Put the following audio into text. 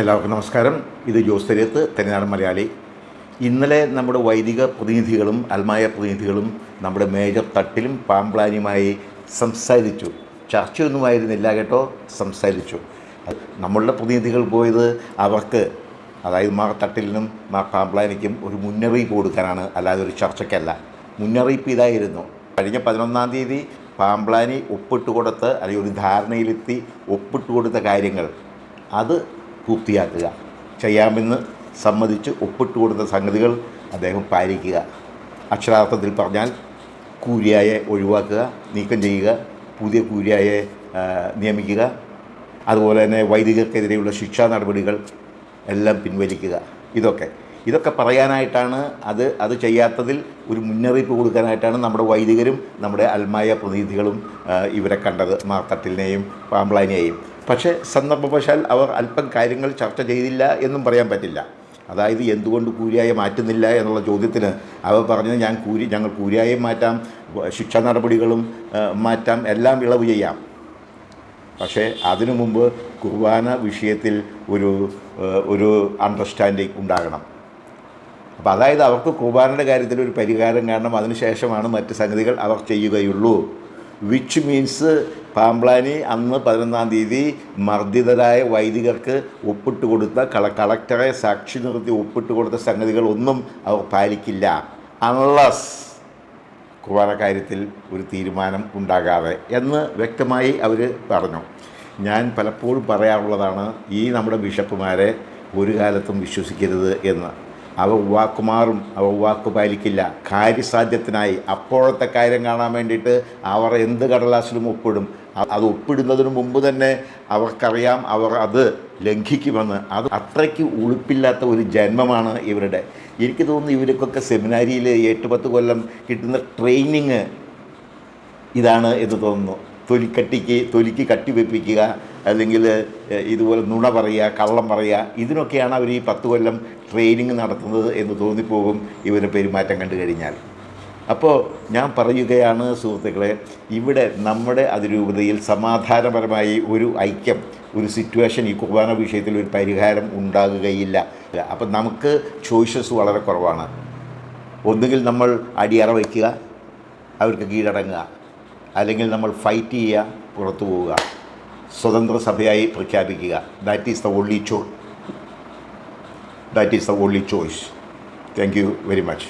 എല്ലാവർക്കും നമസ്കാരം. ഇത് ജോസ് തെരിയത്ത് തെരഞ്ഞാട് മലയാളി. ഇന്നലെ നമ്മുടെ വൈദിക പ്രതിനിധികളും അൽമായ പ്രതിനിധികളും നമ്മുടെ മേജർ തട്ടിലും പാമ്പ്ലാനിയുമായി സംസാരിച്ചു. ചർച്ചയൊന്നുമായിരുന്നില്ല കേട്ടോ സംസാരിച്ചു. നമ്മളുടെ പ്രതിനിധികൾ പോയത് അവർക്ക് അതായത് മാർ തട്ടിലിനും മാർ പാമ്പ്ലാനിക്കും ഒരു മുന്നറിയിപ്പ് കൊടുക്കാനാണ് അല്ലാതെ ഒരു ചർച്ചയ്ക്കല്ല. മുന്നറിയിപ്പ് ഇതായിരുന്നു. കഴിഞ്ഞ പതിനൊന്നാം തീയതി പാമ്പ്ലാനി ഒപ്പിട്ട് കൊടുത്ത് അല്ലെങ്കിൽ ഒരു ധാരണയിലെത്തി ഒപ്പിട്ട് കൊടുത്ത കാര്യങ്ങൾ. അത് പൂർത്തിയാക്കുക. ചെയ്യാമെന്ന് സമ്മതിച്ച് ഒപ്പിട്ട് കൊടുത്ത സംഗതികൾ അദ്ദേഹം പാലിക്കുക. അക്ഷരാർത്ഥത്തിൽ പറഞ്ഞാൽ കൂലിയായെ ഒഴിവാക്കുക നീക്കം ചെയ്യുക പുതിയ കൂലിയായെ നിയമിക്കുക. അതുപോലെ തന്നെ വൈദികർക്കെതിരെയുള്ള ശിക്ഷാ നടപടികൾ എല്ലാം പിൻവലിക്കുക. ഇതൊക്കെ. ഇതൊക്കെ പറയാനായിട്ടാണ് അത് അത് ചെയ്യാത്തതിൽ ഒരു മുന്നറിയിപ്പ് കൊടുക്കാനായിട്ടാണ് നമ്മുടെ വൈദികരും നമ്മുടെ അൽമായ പ്രതിനിധികളും ഇവരെ കണ്ടത്. മാർത്തട്ടിലിനെയും പാമ്പ്ലാനെയും പക്ഷേ സന്ദർഭവശാൽ അവർ അല്പം കാര്യങ്ങൾ ചർച്ച ചെയ്തില്ല എന്നും പറയാൻ പറ്റില്ല. അതായത് എന്തുകൊണ്ട് കൂലിയായി മാറ്റുന്നില്ല എന്നുള്ള ചോദ്യത്തിന് അവർ പറഞ്ഞത് ഞാൻ കൂലി ഞങ്ങൾ കൂലിയായി മാറ്റാം ശിക്ഷാ നടപടികളും മാറ്റാം എല്ലാം ഇളവ് ചെയ്യാം. പക്ഷേ അതിനു മുമ്പ് കുർബാന വിഷയത്തിൽ ഒരു ഒരു അണ്ടർസ്റ്റാൻഡിങ് ഉണ്ടാകണം. അപ്പോൾ അതായത് അവർക്ക് കുർബാനയുടെ കാര്യത്തിൽ ഒരു പരിഹാരം കാണണം അതിനുശേഷമാണ് മറ്റ് സംഗതികൾ അവർ ചെയ്യുകയുള്ളൂ. വിച്ച് മീൻസ് പാമ്പ്ലാനി അന്ന് പതിനൊന്നാം തീയതി മർദ്ദിതരായ വൈദികർക്ക് ഒപ്പിട്ട് കൊടുത്ത കള കളക്ടറെ സാക്ഷി നിർത്തി ഒപ്പിട്ട് കൊടുത്ത സംഗതികളൊന്നും അവർ പാലിക്കില്ല. അൺലസ് കുർബാന കാര്യത്തിൽ ഒരു തീരുമാനം ഉണ്ടാകാതെ എന്ന് വ്യക്തമായി അവർ പറഞ്ഞു. ഞാൻ പലപ്പോഴും പറയാറുള്ളതാണ് ഈ നമ്മുടെ ബിഷപ്പുമാരെ ഒരു കാലത്തും വിശ്വസിക്കരുത് എന്ന്. അവർ വാക്കുമാറും അവ വാക്ക് പാലിക്കില്ല. കാര്യസാധ്യത്തിനായി അപ്പോഴത്തെ കാര്യം കാണാൻ വേണ്ടിയിട്ട് അവർ എന്ത് കടലാസിലും ഒപ്പിടും? അത് ഒപ്പിടുന്നതിന് മുമ്പ് തന്നെ അവർക്കറിയാം അവർ അത് ലംഘിക്കുമെന്ന്. അത് അത്രയ്ക്ക് ഉളുപ്പില്ലാത്ത ഒരു ജന്മമാണ് ഇവരുടെ. എനിക്ക് തോന്നുന്നു ഇവർക്കൊക്കെ സെമിനാരിയിൽ എട്ട് പത്ത് കൊല്ലം കിട്ടുന്ന ട്രെയിനിങ് ഇതാണ് എന്ന് തോന്നുന്നു. തൊലിക്കട്ടിക്ക് തൊലിക്ക് കട്ടി വെപ്പിക്കുക അല്ലെങ്കിൽ ഇതുപോലെ നുണ പറയുക കള്ളം പറയുക ഇതിനൊക്കെയാണ് അവർ ഈ പത്ത് കൊല്ലം ട്രെയിനിങ് നടത്തുന്നത് എന്ന് തോന്നിപ്പോകും ഇവരുടെ പെരുമാറ്റം കണ്ടു കഴിഞ്ഞാൽ. അപ്പോൾ ഞാൻ പറയുകയാണ് സുഹൃത്തുക്കളെ ഇവിടെ നമ്മുടെ അതിരൂപതയിൽ സമാധാനപരമായി ഒരു ഐക്യം ഒരു സിറ്റുവേഷൻ ഈ കുർബാന വിഷയത്തിൽ ഒരു പരിഹാരം ഉണ്ടാകുകയില്ല. അപ്പം നമുക്ക് ചോയ്സസ് വളരെ കുറവാണ്. ഒന്നുകിൽ നമ്മൾ അടിയറ വയ്ക്കുക അവർക്ക് കീഴടങ്ങുക. അല്ലെങ്കിൽ നമ്മൾ ഫൈറ്റ് ചെയ്യുക പുറത്തു പോവുക. സ്വതന്ത്ര സഭയായി പ്രഖ്യാപിക്കുക ദാറ്റ് ഈസ് ദ ഓൺലി ചോ that is the only choice thank you very much